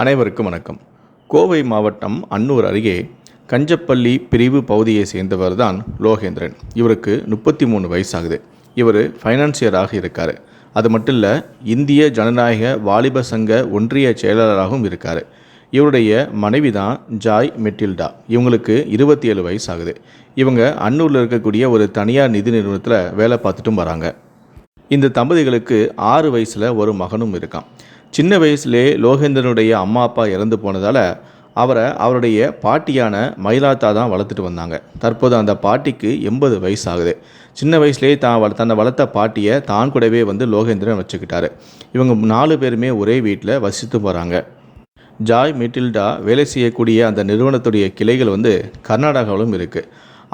அனைவருக்கும் வணக்கம். கோவை மாவட்டம் அன்னூர் அருகே கஞ்சப்பள்ளி பிரிவு பகுதியை சேர்ந்தவர் தான் லோகேந்திரன். இவருக்கு முப்பத்தி மூணு வயசாகுது. இவர் ஃபைனான்சியராக இருக்கார். அது மட்டும் இல்லை இந்திய ஜனநாயக வாலிப சங்க ஒன்றிய செயலாளராகவும் இருக்கார். இவருடைய மனைவி தான் ஜாய் மெட்டில்டா. இவங்களுக்கு இருபத்தி ஏழு வயசாகுது. இவங்க அன்னூரில் இருக்கக்கூடிய ஒரு தனியார் நிதி நிறுவனத்தில் வேலை பார்த்துட்டும் வராங்க. இந்த தம்பதிகளுக்கு ஆறு வயசில் ஒரு மகனும் இருக்கான். சின்ன வயசுலே லோகேந்திரனுடைய அம்மா அப்பா இறந்து போனதால் அவரை அவருடைய பாட்டியான மயிலாத்தா தான் வளர்த்துட்டு வந்தாங்க. தற்போது அந்த பாட்டிக்கு எண்பது வயசு ஆகுது சின்ன வயசுலேயே தான் தன்னை வளர்த்த பாட்டியை தான் கூடவே வந்து லோகேந்திரன் வச்சுக்கிட்டாரு. இவங்க நாலு பேருமே ஒரே வீட்டில் வசித்து போகிறாங்க ஜாய் மெட்டில்டா வேலை செய்யக்கூடிய அந்த நிறுவனத்துடைய கிளைகள் வந்து கர்நாடகாவிலும் இருக்குது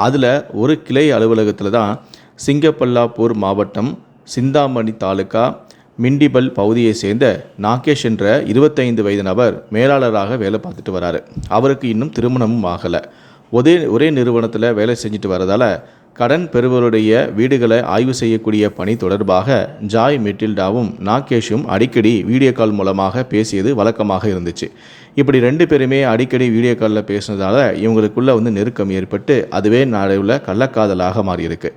அதில் ஒரு கிளை அலுவலகத்தில் தான் சிங்கப்பல்லாப்பூர் மாவட்டம் சிந்தாமணி தாலுக்கா மிண்டிபல் பகுதியை சேர்ந்த நாகேஷ் என்ற இருபத்தைந்து வயது நபர் மேலாளராக வேலை பார்த்துட்டு வராரு. அவருக்கு இன்னும் திருமணமும் ஆகலை. ஒரே ஒரே நிறுவனத்தில் வேலை செஞ்சுட்டு வரதால் கடன் பெறுவருடைய வீடுகளை ஆய்வு செய்யக்கூடிய பணி தொடர்பாக ஜாய் மெட்டில்டாவும் நாகேஷும் அடிக்கடி வீடியோ கால் மூலமாக பேசியது வழக்கமாக இருந்துச்சு. இப்படி ரெண்டு பேருமே அடிக்கடி வீடியோ காலில் பேசுனதால இவங்களுக்குள்ளே வந்து நெருக்கம் ஏற்பட்டு அதுவே நாளையுள்ள கள்ளக்காதலாக மாறியிருக்கு.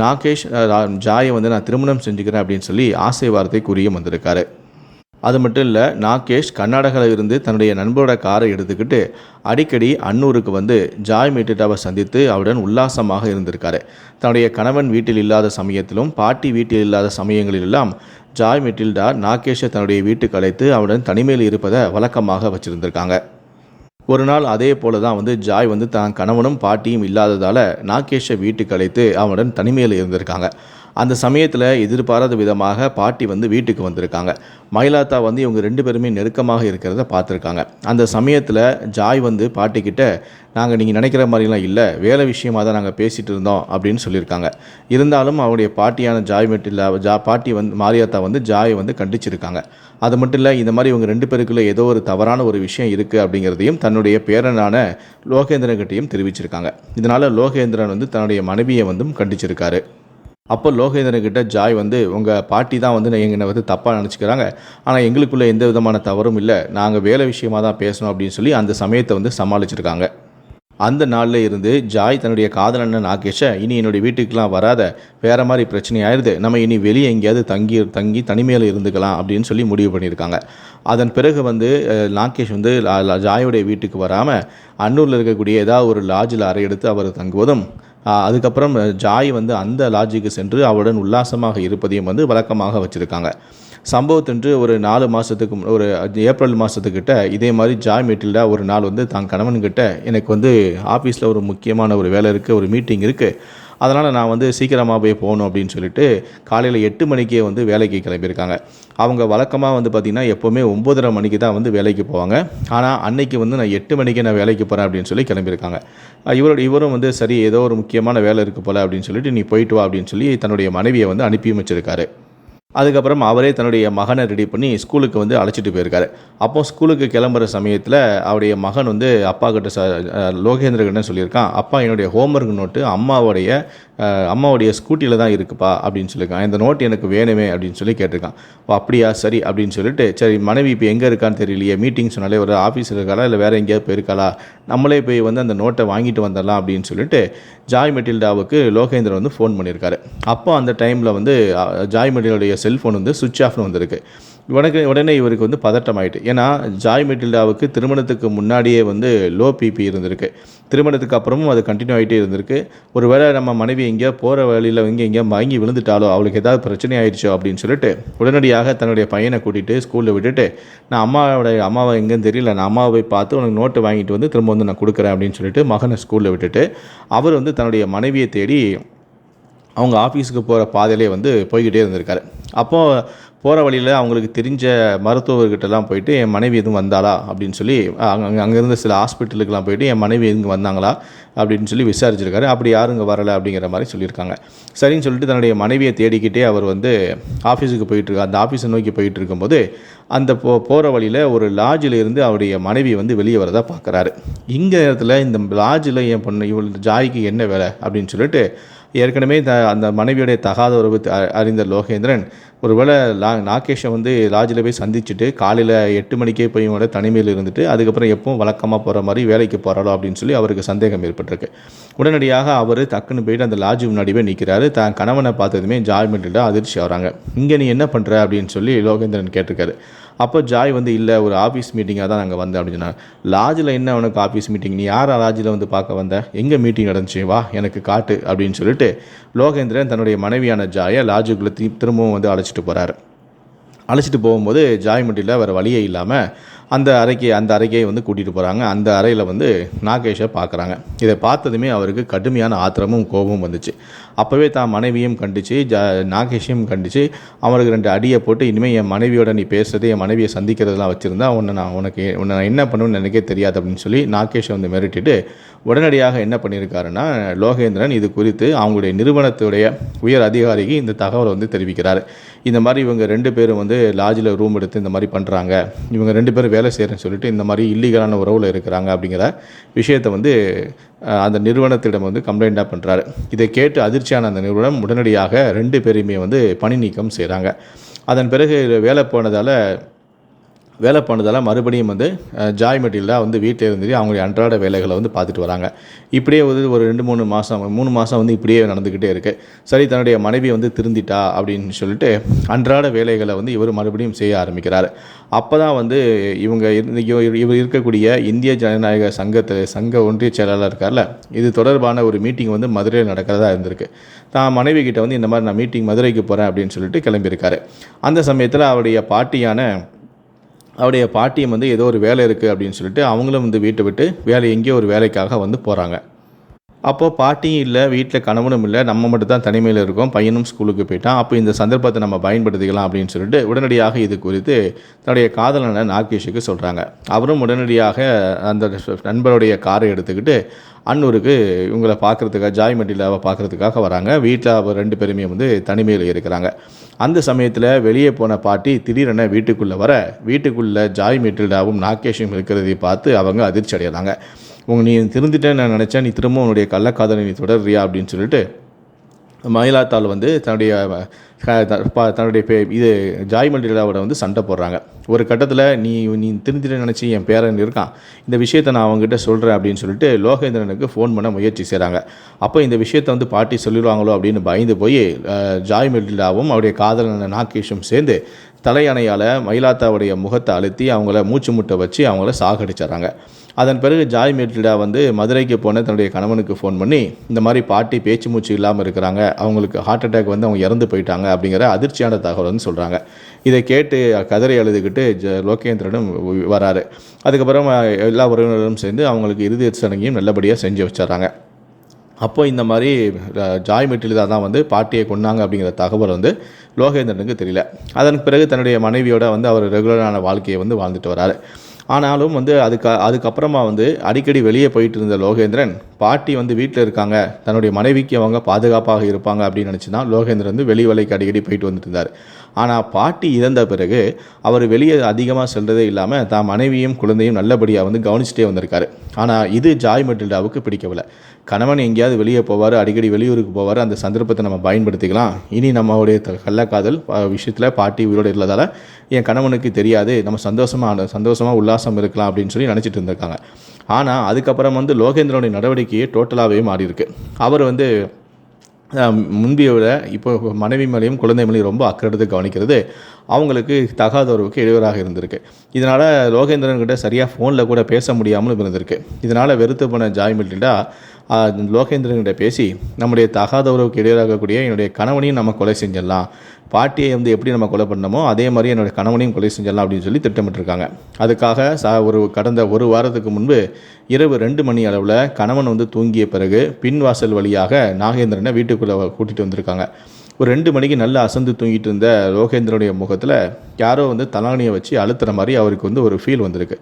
நாகேஷ் ஜாயை வந்து நான் திருமணம் செஞ்சுக்கிறேன் அப்படின்னு சொல்லி ஆசை வார்த்தை கூறியும் வந்திருக்காரு. அது மட்டும் இல்லை நாகேஷ் கர்நாடகாவில் இருந்து தன்னுடைய நண்பரோட காரை எடுத்துக்கிட்டு அடிக்கடி அன்னூருக்கு வந்து ஜாய் மெட்டிட்டாவை சந்தித்து அவருடன் உல்லாசமாக இருந்திருக்காரு. தன்னுடைய கணவன் வீட்டில் இல்லாத சமயத்திலும் பாட்டி வீட்டில் இல்லாத சமயங்களிலெல்லாம் ஜாய் மெட்டில்டா நாகேஷை தன்னுடைய வீட்டுக்கு அழைத்து அவருடன் தனிமையில் இருப்பதை வழக்கமாக வச்சுருந்திருக்காங்க. ஒரு நாள் அதே போல தான் வந்து ஜாய் வந்து தான் கணவனும் பாட்டியும் இல்லாததால் நாகேஷை வீட்டுக்கு அழைத்து அவனுடன் தனிமையில் இருந்திருக்காங்க. அந்த சமயத்தில் எதிர்பாராத விதமாக பாட்டி வந்து வீட்டுக்கு வந்திருக்காங்க. மயிலாத்தா வந்து இவங்க ரெண்டு பேருமே நெருக்கமாக இருக்கிறத பார்த்துருக்காங்க. அந்த சமயத்தில் ஜாய் வந்து பாட்டிக்கிட்ட நாங்கள் நீங்கள் நினைக்கிற மாதிரிலாம் இல்லை. வேலை விஷயமாக தான் நாங்கள் பேசிகிட்டு இருந்தோம். அப்படின்னு சொல்லியிருக்காங்க. இருந்தாலும் அவருடைய பாட்டியான ஜாய் மெட்டில் ஜா பாட்டி வந்து மாரியாத்தா வந்து ஜாயை வந்து கண்டிச்சிருக்காங்க. அது மட்டும் இல்லை இந்த மாதிரி இவங்க ரெண்டு பேருக்குள்ளே ஏதோ ஒரு தவறான ஒரு விஷயம் இருக்குது அப்படிங்கிறதையும் தன்னுடைய பேரனான லோகேந்திரன்கிட்டையும் தெரிவிச்சிருக்காங்க. இதனால் லோகேந்திரன் வந்து தன்னுடைய மனைவியை வந்தும் கண்டிச்சிருக்காரு. அப்போ லோகேந்திரன்கிட்ட ஜாய் வந்து உங்கள் பாட்டி தான் வந்து எங்களை வந்து தப்பாக நினச்சிக்கிறாங்க. ஆனால் எங்களுக்குள்ளே எந்த விதமான தவறும் இல்லை. நாங்கள் வேலை விஷயமா தான் பேசணும் அப்படின்னு சொல்லி அந்த சமயத்தை வந்து சமாளிச்சிருக்காங்க. அந்த நாளில் இருந்து ஜாய் தன்னுடைய காதலண்ணன் நாகேஷை இனி என்னுடைய வீட்டுக்கெலாம் வராத. வேற மாதிரி பிரச்சனை ஆயிடுது நம்ம இனி வெளியே எங்கேயாவது தங்கி தங்கி தனிமையில் இருந்துக்கலாம் அப்படின்னு சொல்லி முடிவு பண்ணியிருக்காங்க. அதன் பிறகு வந்து நாகேஷ் வந்து லா- லா- ஜாயோடைய வீட்டுக்கு வராமல் அன்னூரில் இருக்கக்கூடிய ஏதாவது ஒரு லாட்ஜில் அறை எடுத்து அவர் தங்குவதும் அதுக்கப்புறம் ஜாய் வந்து அந்த லாட்ஜுக்கு சென்று அவருடன் உல்லாசமாக இருப்பதையும் வந்து வழக்கமாக வச்சுருக்காங்க. சம்பவத்தன்று ஒரு நாலு மாதத்துக்கு ஒரு ஏப்ரல் மாதத்துக்கிட்ட இதே மாதிரி ஜாய் மீட்டில்டா ஒரு நாள் வந்து தான் கணவன்கிட்ட எனக்கு வந்து ஆஃபீஸில் ஒரு முக்கியமான ஒரு வேலை இருக்குது ஒரு மீட்டிங் இருக்குது அதனால் நான் வந்து சீக்கிரமாக போய் போகணும் அப்படின்னு சொல்லிட்டு காலையில் எட்டு மணிக்கே வந்து வேலைக்கு கிளம்பியிருக்காங்க. அவங்க வழக்கமாக வந்து பார்த்திங்கன்னா எப்போவுமே ஒம்போதரை மணிக்கு தான் வந்து வேலைக்கு போவாங்க. ஆனால் அன்னைக்கு வந்து நான் எட்டு மணிக்கு நான் வேலைக்கு போகிறேன் அப்படின்னு சொல்லி கிளம்பியிருக்காங்க. இவரோட இவரும் வந்து சரி ஏதோ ஒரு முக்கியமான வேலை இருக்குது போல் அப்படின்னு சொல்லிட்டு நீ போயிட்டு வா அப்படின்னு சொல்லி தன்னுடைய மனைவியை வந்து அனுப்பியும் வச்சிருக்காரு. அதுக்கப்புறம் அவரே தன்னுடைய மகனை ரெடி பண்ணி ஸ்கூலுக்கு வந்து அழைச்சிட்டு போயிருக்காரு. அப்போ ஸ்கூலுக்கு கிளம்புற சமயத்தில் அவருடைய மகன் வந்து அப்பா கிட்ட ச லோகேந்திரகிட்ட சொல்லியிருக்கான். அப்பா என்னுடைய ஹோம்ஒர்க் நோட்டு அம்மாவுடைய அம்மாவுடைய ஸ்கூட்டியில் தான் இருக்குப்பா அப்படின்னு சொல்லியிருக்கான். இந்த நோட் எனக்கு வேணுமே அப்படின்னு சொல்லி கேட்டிருக்கான். ஓ அப்படியா? சரி அப்படின்னு சொல்லிட்டு சரி மனைவி இப்போ எங்கே இருக்கான்னு தெரியலையே மீட்டிங் சொன்னாலே ஒரு ஆஃபீஸில் இருக்காளா இல்லை வேறு எங்கேயாவது போயிருக்காளா? நம்மளே போய் வந்து அந்த நோட்டை வாங்கிட்டு வந்துடலாம் அப்படின்னு சொல்லிட்டு ஜாய் மெட்டில்டாவுக்கு லோகேந்திரன் வந்து ஃபோன் பண்ணியிருக்காரு. அப்போ அந்த டைமில் வந்து ஜாய் மெட்டிலுடைய செல்ஃபோன் வந்து சுவிட்ச் ஆஃப்னு வந்திருக்கு. உனக்கு உடனே இவருக்கு வந்து பதட்டம் ஆகிட்டு ஏன்னா ஜாய் மெட்டில்டாவுக்கு திருமணத்துக்கு முன்னாடியே வந்து லோ பிபி இருந்திருக்கு. திருமணத்துக்கு அப்புறமும் அது கண்டினியூ ஆகிட்டே இருந்திருக்கு. ஒருவேளை நம்ம மனைவி எங்கேயோ போகிற வழியில் எங்கே எங்கேயோ வாங்கி விழுந்துட்டாலோ அவளுக்கு ஏதாவது பிரச்சனை ஆயிடுச்சோ அப்படின்னு சொல்லிட்டு உடனடியாக தன்னுடைய பையனை கூட்டிகிட்டு ஸ்கூலில் விட்டுட்டு நான் அம்மாவோட அம்மாவை எங்கேன்னு தெரியல. நான் அம்மாவை போய் பார்த்து உனக்கு நோட்டு வாங்கிட்டு வந்து திரும்ப வந்து நான் கொடுக்குறேன் அப்படின்னு சொல்லிட்டு மகனை ஸ்கூலில் விட்டுட்டு அவர் வந்து தன்னுடைய மனைவியை தேடி அவங்க ஆஃபீஸுக்கு போகிற பாதையிலே வந்து போய்கிட்டே இருந்திருக்காரு. அப்போது போகிற வழியில் அவங்களுக்கு தெரிஞ்ச மருத்துவர்கிட்டலாம் போயிட்டு என் மனைவி எதுவும் வந்தாளா? அப்படின்னு சொல்லி அங்கே அங்கேருந்து சில ஹாஸ்பிட்டலுக்கெலாம் போயிட்டு என் மனைவி எதுங்க வந்தாங்களா? அப்படின்னு சொல்லி விசாரிச்சிருக்காரு. அப்படி யாரும் இங்கே வரலை அப்படிங்கிற மாதிரி சொல்லியிருக்காங்க. சரின்னு சொல்லிட்டு தன்னுடைய மனைவியை தேடிக்கிட்டே அவர் வந்து ஆஃபீஸுக்கு போயிட்டுருக்கார் அந்த ஆஃபீஸை நோக்கி போயிட்டு இருக்கும்போது அந்த போ போகிற வழியில் ஒரு லாட்ஜில் இருந்து அவருடைய மனைவி வந்து வெளியே வரதா பார்க்குறாரு இங்கே நேரத்தில் இந்த லாட்ஜில் என் பொண்ணு இவள் ஜாய்க்கு என்ன வேலை அப்படின்னு சொல்லிட்டு ஏற்கனவே த அந்த மனைவியுடைய தகாத உறவு அறிந்த லோகேந்திரன் ஒருவேளை லா நாகேஷை வந்து லாஜில் போய் சந்திச்சுட்டு காலையில் எட்டு மணிக்கே போய் இவனோட தனிமையில் இருந்துட்டு அதுக்கப்புறம் எப்பவும் வழக்கமாக போகிற மாதிரி வேலைக்கு போகிறாளோ அப்படின்னு சொல்லி அவருக்கு சந்தேகம் ஏற்பட்டிருக்கு. உடனடியாக அவர் டக்குன்னு போயிட்டு அந்த லாஜ் முன்னாடி போய் நிற்கிறாரு தான் கணவனை பார்த்ததுமே ஜாய்மெண்ட்டில் அதிர்ச்சி ஆகிறாங்க. இங்கே நீ என்ன பண்ணுற அப்படின்னு சொல்லி லோகேந்திரன் கேட்டிருக்காரு. அப்போ ஜாய் வந்து இல்லை ஒரு ஆஃபீஸ் மீட்டிங்காக தான் நாங்கள் வந்தேன் அப்படின்னு சொன்னாங்க. லாட்ஜில் என்ன உனக்கு ஆஃபீஸ் மீட்டிங் நீ யார் லாஜில் வந்து பார்க்க வந்த? எங்கே மீட்டிங் நடந்துச்சு? வா எனக்கு காட்டு அப்படின்னு சொல்லிட்டு லோகேந்திரன் தன்னுடைய மனைவியான ஜாயை லாட்ஜுக்குள்ளே திரும்பவும் வந்து அழைச்சிட்டு போகிறாரு அழைச்சிட்டு போகும்போது ஜாய் ஜாய்மட்டியில் வேறு வழியே இல்லாமல் அந்த அறைக்கு அந்த அறைக்கே வந்து கூட்டிகிட்டு போகிறாங்க அந்த அறையில் வந்து நாகேஷை பார்க்குறாங்க இதை பார்த்ததுமே அவருக்கு கடுமையான ஆத்திரமும் கோபமும் வந்துச்சு. அப்போவே தான் மனைவியும் கண்டித்து ஜ நாகேஷையும் கண்டித்து அவருக்கு ரெண்டு அடியை போட்டு இனிமேல் என் மனைவியோட நீ பேசுறது என் மனைவியை சந்திக்கிறதெல்லாம் வச்சுருந்தா உன்னை நான் உனக்கு உன்னை நான் என்ன பண்ணுவேன்னு எனக்கே தெரியாது அப்படின்னு சொல்லி நாகேஷை வந்து மிரட்டிட்டு உடனடியாக என்ன பண்ணியிருக்காருன்னா லோகேந்திரன் இது குறித்து அவங்களுடைய நிறுவனத்துடைய உயர் அதிகாரிக்கு இந்த தகவலை வந்து தெரிவிக்கிறார். இந்த மாதிரி இவங்க ரெண்டு பேரும் வந்து லாட்ஜில் ரூம் எடுத்து இந்த மாதிரி பண்ணுறாங்க இவங்க ரெண்டு பேரும் வேலை செய்கிறேன்னு சொல்லிட்டு இந்த மாதிரி இல்லீகலான உறவில் இருக்கிறாங்க அப்படிங்கிற விஷயத்தை வந்து அந்த நிறுவனத்திடம் வந்து கம்ப்ளைண்ட்டாக பண்ணுறாரு இதை கேட்டு அதிர்ச்சியான அந்த நிறுவனம் உடனடியாக ரெண்டு பேரையுமே வந்து பணி நீக்கம் செய்கிறாங்க அதன் பிறகு வேலை போனதால் வேலை பண்ணதால் மறுபடியும் வந்து ஜாய் மெட்டீரியலாக வந்து வீட்டில் இருந்துட்டு அவங்களுடைய அன்றாட வேலைகளை வந்து பார்த்துட்டு வராங்க. இப்படியே வந்து ஒரு ரெண்டு மூணு மாதம் மூணு மாதம் வந்து இப்படியே நடந்துக்கிட்டே இருக்குது சரி தன்னுடைய மனைவி வந்து திருந்திட்டா அப்படின்னு சொல்லிட்டு அன்றாட வேலைகளை வந்து இவர் மறுபடியும் செய்ய ஆரம்பிக்கிறார். அப்போ தான் வந்து இவங்க இவர் இவர் இருக்கக்கூடிய இந்திய ஜனநாயக சங்கத்தில் சங்க ஒன்றிய செயலாளர் இருக்கார்ல இது தொடர்பான ஒரு மீட்டிங் வந்து மதுரையில் நடக்கிறதா இருந்திருக்கு. தான் மனைவி கிட்ட வந்து இந்த மாதிரி நான் மீட்டிங் மதுரைக்கு போகிறேன் அப்படின்னு சொல்லிட்டு கிளம்பியிருக்காரு. அந்த சமயத்தில் அவருடைய பாட்டியான அவருடைய பாட்டியம் வந்து ஏதோ ஒரு வேலை இருக்குது அப்படின்னு சொல்லிட்டு அவங்களும் வந்து வீட்டை விட்டு வேலை எங்கேயோ ஒரு வேலைக்காக வந்து போகிறாங்க அப்போது பாட்டியும் இல்லை வீட்டில் கணவனும் இல்லை நம்ம மட்டும் தான் தனிமையில் இருக்கோம் பையனும் ஸ்கூலுக்கு போயிட்டான். அப்போ இந்த சந்தர்ப்பத்தை நம்ம பயன்படுத்திக்கலாம் அப்படின்னு சொல்லிட்டு உடனடியாக இது குறித்து தன்னுடைய காதலனை நாகேஷுக்கு சொல்கிறாங்க அவரும் உடனடியாக அந்த நண்பருடைய காரை எடுத்துக்கிட்டு அன்னூருக்கு இவங்களை பார்க்குறதுக்காக ஜாய் மெட்டிலாவை பார்க்குறதுக்காக வராங்க. வீட்டில் அவர் ரெண்டு பேருமே வந்து தனிமையில் இருக்கிறாங்க. அந்த சமயத்தில் வெளியே போன பாட்டி திடீரென வீட்டுக்குள்ளே வர வீட்டுக்குள்ளே ஜாய் மெட்டில்டாவும் நாகேஷும் இருக்கிறதை பார்த்து அவங்க அதிர்ச்சி அடைகிறாங்க உங்க நீ திருந்திட்டேன்னு நான் நினச்சேன். நீ திரும்ப உன்னுடைய கள்ளக்காதலை நீ தொடர்றியா? அப்படின்னு சொல்லிட்டு மயிலாத்தாள் வந்து தன்னுடைய தன்னுடைய பே இது ஜாய் மண்டிலாவோட வந்து சண்டை போடுறாங்க. ஒரு கட்டத்தில் நீ நீ திருந்திட நினச்சி என் பேரன் இருக்கான். இந்த விஷயத்தை நான் அவங்ககிட்ட சொல்கிறேன் அப்படின்னு சொல்லிட்டு லோகேந்திரனுக்கு ஃபோன் பண்ண முயற்சி செய்கிறாங்க அப்போ இந்த விஷயத்தை வந்து பாட்டி சொல்லிடுவாங்களோ அப்படின்னு பயந்து போய் ஜாய் மெல்டிலாவும் அவருடைய காதலன் நாகேஷும் சேர்ந்து தலையணையால் மயிலாத்தாவுடைய முகத்தை அழுத்தி அவங்கள மூச்சு முட்டை வச்சு அவங்கள சாகடிச்சிட்றாங்க. அதன் பிறகு ஜாய் மெட்டில்டா வந்து மதுரைக்கு போன தன்னுடைய கணவனுக்கு ஃபோன் பண்ணி இந்த மாதிரி பாட்டி பேச்சு மூச்சு இல்லாமல் இருக்கிறாங்க அவங்களுக்கு ஹார்ட் அட்டாக் வந்து அவங்க இறந்து போயிட்டாங்க அப்படிங்கிற அதிர்ச்சியான தகவல் வந்து சொல்கிறாங்க இதை கேட்டு கதறி அழுதுகிட்டு ஜ லோகேந்திரனும் வராரு. அதுக்கப்புறம் எல்லா உறவினரும் சேர்ந்து அவங்களுக்கு இறுதி சடங்கையும் நல்லபடியாக செஞ்சு வச்சிடறாங்க. அப்போ இந்த மாதிரி ஜாய் மெட்டிலிதா தான் வந்து பாட்டியை கொன்னாங்க அப்படிங்கிற தகவல் வந்து லோகேந்திரனுக்கு தெரியல. அதன் பிறகு தன்னுடைய மனைவியோட வந்து அவர் ரெகுலரான வாழ்க்கையை வந்து வாழ்ந்துட்டு வராரு. ஆனாலும் வந்து அதுக்கு அதுக்கப்புறமா வந்து அடிக்கடி வெளியே போயிட்டு இருந்த லோகேந்திரன் பாட்டி வந்து வீட்டில் இருக்காங்க தன்னுடைய மனைவிக்கு அவங்க பாதுகாப்பாக இருப்பாங்க அப்படின்னு நினச்சி தான் லோகேந்திரன் வந்து வெளி வேலைக்கு அடிக்கடி போயிட்டு வந்துட்டு இருந்தார் ஆனால் பாட்டி இறந்த பிறகு அவர் வெளியே அதிகமாக செல்றதே இல்லாமல் தான் மனைவியும் குழந்தையும் நல்லபடியாக வந்து கவனிச்சுட்டே வந்திருக்காரு. ஆனால் இது ஜாய் மெட்டில்டாவுக்கு பிடிக்கவில்லை. கணவன் எங்கேயாவது வெளியே போவார் அடிக்கடி வெளியூருக்கு போவார் அந்த சந்தர்ப்பத்தை நம்ம பயன்படுத்திக்கலாம். இனி நம்மளுடைய த- கள்ளக்காதல் விஷயத்தில் பாட்டி உயிரோடு இல்லாதால் என் கணவனுக்கு தெரியாது நம்ம சந்தோஷமாக சந்தோஷமாக உல்லாசம் இருக்கலாம் அப்படின்னு சொல்லி நினச்சிட்டு இருந்திருக்காங்க. ஆனால் அதுக்கப்புறம் வந்து லோகேந்திரனுடைய நடவடிக்கையே டோட்டலாகவே மாறி இருக்கு அவர் வந்து முந்தைய விட இப்போ மனைவி மேலேயும் குழந்தை மேலேயும் ரொம்ப அக்கறை எடுத்து கவனிக்கிறது அவங்களுக்கு தகாதவருக்கு இடையூறாக இருந்திருக்கு. இதனால் லோகேந்திரன் கிட்ட சரியாக ஃபோனில் கூட பேச முடியாமலும் இருந்திருக்கு. இதனால் வெறுத்து போன ஜாய் மில்டா லோகேந்திரன்கிட்ட பேசி நம்முடைய தகாத உறவுக்கு இடையூறாகக்கூடிய என்னுடைய கணவனையும் நம்ம கொலை செஞ்சிடலாம். பாட்டியை வந்து எப்படி நம்ம கொலை பண்ணமோ அதே மாதிரி என்னுடைய கணவனையும் கொலை செஞ்சிடலாம் அப்படின்னு சொல்லி திட்டமிட்டிருக்காங்க. அதுக்காக சா ஒரு கடந்த ஒரு வாரத்துக்கு முன்பு இரவு ரெண்டு மணி அளவில் கணவன் வந்து தூங்கிய பிறகு பின்வாசல் வழியாக நாகேந்திரனை வீட்டுக்குள்ளே கூட்டிகிட்டு வந்திருக்காங்க. ஒரு ரெண்டு மணிக்கு நல்லா அசந்து தூங்கிட்டு இருந்த லோகேந்திரனுடைய முகத்தில் யாரோ வந்து தலானியை வச்சு அழுத்துற மாதிரி அவருக்கு வந்து ஒரு ஃபீல் வந்திருக்கு.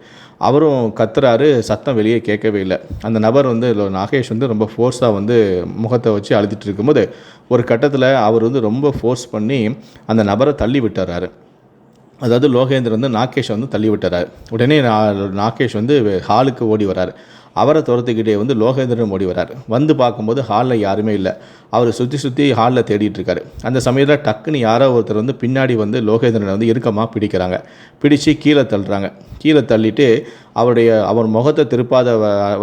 அவரும் கத்துறாரு சத்தம் வெளியே கேட்கவே இல்லை. அந்த நபர் வந்து நாகேஷ் வந்து ரொம்ப ஃபோர்ஸாக வந்து முகத்தை வச்சு அழுத்திட்டு இருக்கும்போது ஒரு கட்டத்தில் அவர் வந்து ரொம்ப ஃபோர்ஸ் பண்ணி அந்த நபரை தள்ளி விட்டுறாரு. அதாவது லோகேந்திரன் வந்து நாகேஷ் வந்து தள்ளி விட்டுறாரு. உடனே நாகேஷ் வந்து ஹாலுக்கு ஓடி வராரு. அவரை துரத்துக்கிட்டே வந்து லோகேந்திரன் ஓடி வரார். வந்து பார்க்கும்போது ஹாலில் யாருமே இல்லை. அவர் சுற்றி சுற்றி ஹாலில் தேடிட்டு இருக்காரு. அந்த சமயத்தில் டக்குன்னு யாரோ ஒருத்தர் வந்து பின்னாடி வந்து லோகேந்திரனை வந்து இறுக்கமாக பிடிக்கிறாங்க. பிடிச்சு கீழே தள்ளுறாங்க. கீழே தள்ளிட்டு அவருடைய அவர் முகத்தை திருப்பாத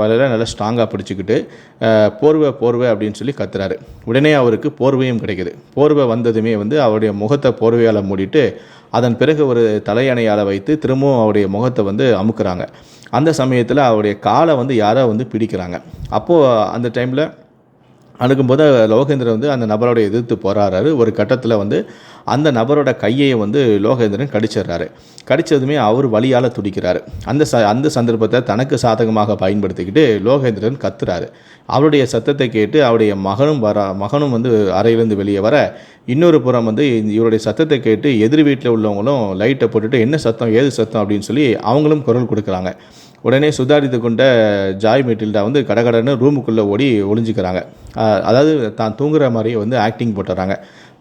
வலையில் நல்லா ஸ்ட்ராங்காக பிடிச்சிக்கிட்டு போர்வை போர்வை அப்படின்னு சொல்லி கத்துறாரு. உடனே அவருக்கு போர்வையும் கிடைக்குது. போர்வை வந்ததுமே வந்து அவருடைய முகத்தை போர்வையால் மூடிட்டு அதன் பிறகு ஒரு தலையணையால் வைத்து திரும்பவும் அவருடைய முகத்தை வந்து அமுக்குறாங்க. அந்த சமயத்தில் அவருடைய காலை வந்து யாரோ வந்து பிடிக்கிறாங்க. அப்போது அந்த டைமில் அணுகும்போது லோகேந்திரன் வந்து அந்த நபரோட எதிர்த்து போராடுறாரு. ஒரு கட்டத்தில் வந்து அந்த நபரோட கையை வந்து லோகேந்திரன் கடிச்சிடுறாரு. கடித்ததுமே அவர் வழியால் துடிக்கிறாரு. அந்த ச அந்த சந்தர்ப்பத்தை தனக்கு சாதகமாக பயன்படுத்திக்கிட்டு லோகேந்திரன் கத்துறாரு. அவருடைய சத்தத்தை கேட்டு அவருடைய மகனும் வர மகனும் வந்து அறையிலேருந்து வெளியே வர இன்னொரு புறம் வந்து இவருடைய சத்தத்தை கேட்டு எதிர் வீட்டில் உள்ளவங்களும் லைட்டை போட்டுட்டு என்ன சத்தம்? ஏது சத்தம்? அப்படின்னு சொல்லி அவங்களும் குரல் கொடுக்குறாங்க. உடனே சுதாரித்து கொண்ட ஜாய் மெட்டில்டா வந்து கடகடன்னு ரூமுக்குள்ளே ஓடி ஒளிஞ்சிக்கிறாங்க. அதாவது தான் தூங்குற மாதிரியே வந்து ஆக்டிங் போட்டுறாங்க.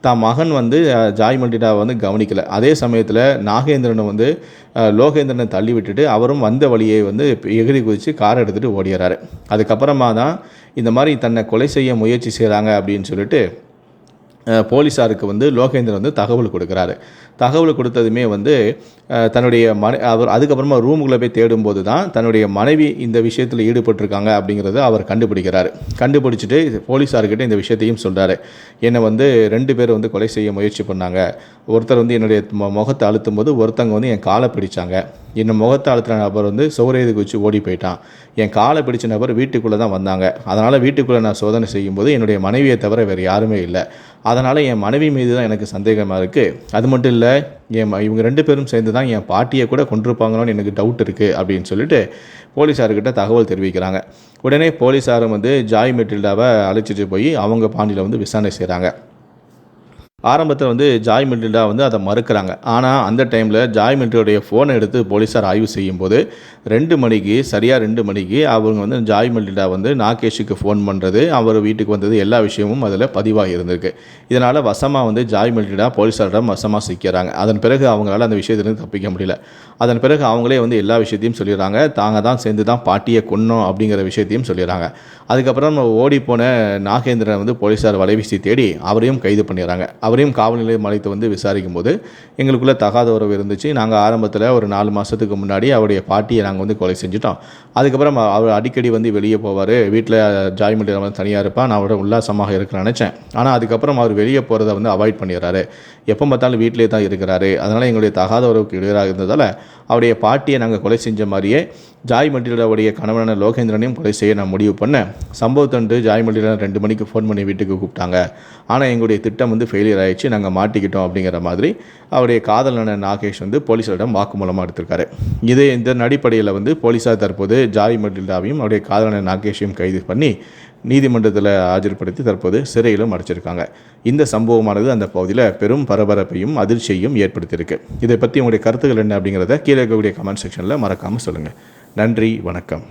தான் மகன் வந்து ஜாய் மெட்டில்டாவை வந்து கவனிக்கலை. அதே சமயத்தில் நாகேந்திரனை வந்து லோகேந்திரனை தள்ளி விட்டுட்டு அவரும் வந்த வழியை வந்து எகிரி குதித்து கார் எடுத்துகிட்டு ஓடிடுறாரு. அதுக்கப்புறமா தான் இந்த மாதிரி தன்னை கொலை செய்ய முயற்சி செய்கிறாங்க அப்படின்னு சொல்லிட்டு போலீஸாருக்கு வந்து லோகேந்திரன் வந்து தகவல் கொடுக்குறாரு. தகவல் கொடுத்ததுமே வந்து தன்னுடைய மனை அவர் அதுக்கப்புறமா ரூமுக்குள்ளே போய் தேடும்போது தான் தன்னுடைய மனைவி இந்த விஷயத்தில் ஈடுபட்டிருக்காங்க அப்படிங்கிறத அவர் கண்டுபிடிக்கிறார். கண்டுபிடிச்சிட்டு போலீஸார்கிட்ட இந்த விஷயத்தையும் சொல்கிறாரு என்னை வந்து ரெண்டு பேர் வந்து கொலை செய்ய முயற்சி பண்ணாங்க. ஒருத்தர் வந்து என்னுடைய முகத்தை அழுத்தும் போது ஒருத்தங்க வந்து என் காலை பிடிச்சாங்க. என்னை முகத்தை அழுத்தின நபர் வந்து சுவரேது குச்சி ஓடி போயிட்டான். என் காலை பிடிச்ச நபர் வீட்டுக்குள்ளே தான் வந்தாங்க. அதனால் வீட்டுக்குள்ளே நான் சோதனை செய்யும்போது என்னுடைய மனைவியை தவிர வேறு யாருமே இல்லை. அதனால் என் மனைவி மீது தான் எனக்கு சந்தேகமாக இருக்குது அது மட்டும் இல்லை என் ம- இவங்க ரெண்டு பேரும் சேர்ந்து தான் என் பாட்டியை கூட கொண்டிருப்பாங்களோன்னு எனக்கு டவுட் இருக்குது அப்படின்னு சொல்லிட்டு போலீஸார்கிட்ட தகவல் தெரிவிக்கிறாங்க. உடனே போலீஸாரும் வந்து ஜாய் மெட்டில்டாவை அழைச்சிட்டு போய் அவங்க பாண்டியில் வந்து விசாரணை செய்கிறாங்க ஆரம்பத்தில் வந்து ஜாய் மில்டா வந்து அதை மறுக்கிறாங்க. ஆனால் அந்த டைமில் ஜாய் மில்டோடைய ஃபோனை எடுத்து போலீஸார் ஆய்வு செய்யும்போது ரெண்டு மணிக்கு சரியாக ரெண்டு மணிக்கு அவங்க வந்து ஜாய் மில்டா வந்து நாகேஷுக்கு ஃபோன் பண்ணுறது அவர் வீட்டுக்கு வந்தது எல்லா விஷயமும் அதில் பதிவாக இருந்திருக்கு. இதனால் வசமாக வந்து ஜாய் மில்டா போலீஸாரிடம் வசமாக சிக்கிறாங்க. அதன் பிறகு அவங்களால அந்த விஷயத்திலிருந்து தப்பிக்க முடியல. அதன் பிறகு அவங்களே வந்து எல்லா விஷயத்தையும் சொல்லிடுறாங்க. தாங்க தான் சேர்ந்து தான் பாட்டியை கொன்னோம் அப்படிங்கிற விஷயத்தையும் சொல்லிடுறாங்க. அதுக்கப்புறம் ஓடி போன நாகேந்திரன் வந்து போலீஸார் வலைவீசி தேடி அவரையும் கைது பண்ணிடுறாங்க. அவரையும் காவல் நிலையம் அழைத்து வந்து விசாரிக்கும் போது எங்களுக்குள்ளே தகாத உறவு இருந்துச்சு. நாங்கள் ஆரம்பத்தில் ஒரு நாலு மாதத்துக்கு முன்னாடி அவருடைய பாட்டியை நாங்கள் வந்து கொலை செஞ்சுட்டோம். அதுக்கப்புறம் அவர் அடிக்கடி வந்து வெளியே போவார். வீட்டில் ஜாய்மெண்ட் வந்து தனியாக இருப்பான் நான் அவரோட உல்லாசமாக இருக்கணும்னு நினச்சேன். ஆனால் அதுக்கப்புறம் அவர் வெளியே போகிறத வந்து அவாய்ட் பண்ணிடுறாரு. எப்போ பார்த்தாலும் வீட்டிலே தான் இருக்கிறாரு. அதனால் எங்களுடைய தகாத உறவுக்கு இடையராக இருந்ததால் அவருடைய பாட்டியை நாங்கள் கொலை செஞ்ச மாதிரியே ஜாய் மண்டிலுடைய கணவனான லோகேந்திரனையும் கொலை செய்ய நான் முடிவு பண்ணேன் சம்பவத்தன்று ஜாய் மண்டிலன் ரெண்டு மணிக்கு ஃபோன் பண்ணி வீட்டுக்கு கூப்பிட்டாங்க. ஆனால் எங்களுடைய திட்டம் வந்து ஃபெயிலியர் ஆயிடுச்சு. நாங்கள் மாட்டிக்கிட்டோம் அப்படிங்கிற மாதிரி அவருடைய காதலன நாகேஷ் வந்து போலீஸாரிடம் வாக்குமூலமாக எடுத்திருக்காரு. இது இந்த அடிப்படையில் வந்து போலீஸார் தற்போது ஜாய் மண்டிலாவையும் அவருடைய காதலான நாகேஷையும் கைது பண்ணி நீதிமன்றத்தில் ஆஜர்படுத்தி தற்போது சிறையிலும் அடைச்சிருக்காங்க. இந்த சம்பவமானது அந்த பகுதியில் பெரும் பரபரப்பையும் அதிர்ச்சியையும் ஏற்படுத்தியிருக்கு. இதை பற்றி உங்களுடைய கருத்துக்கள் என்ன அப்படிங்கிறத கீழே இருக்கக்கூடிய கமெண்ட் செக்ஷனில் மறக்காமல் சொல்லுங்கள் நன்றி வணக்கம்.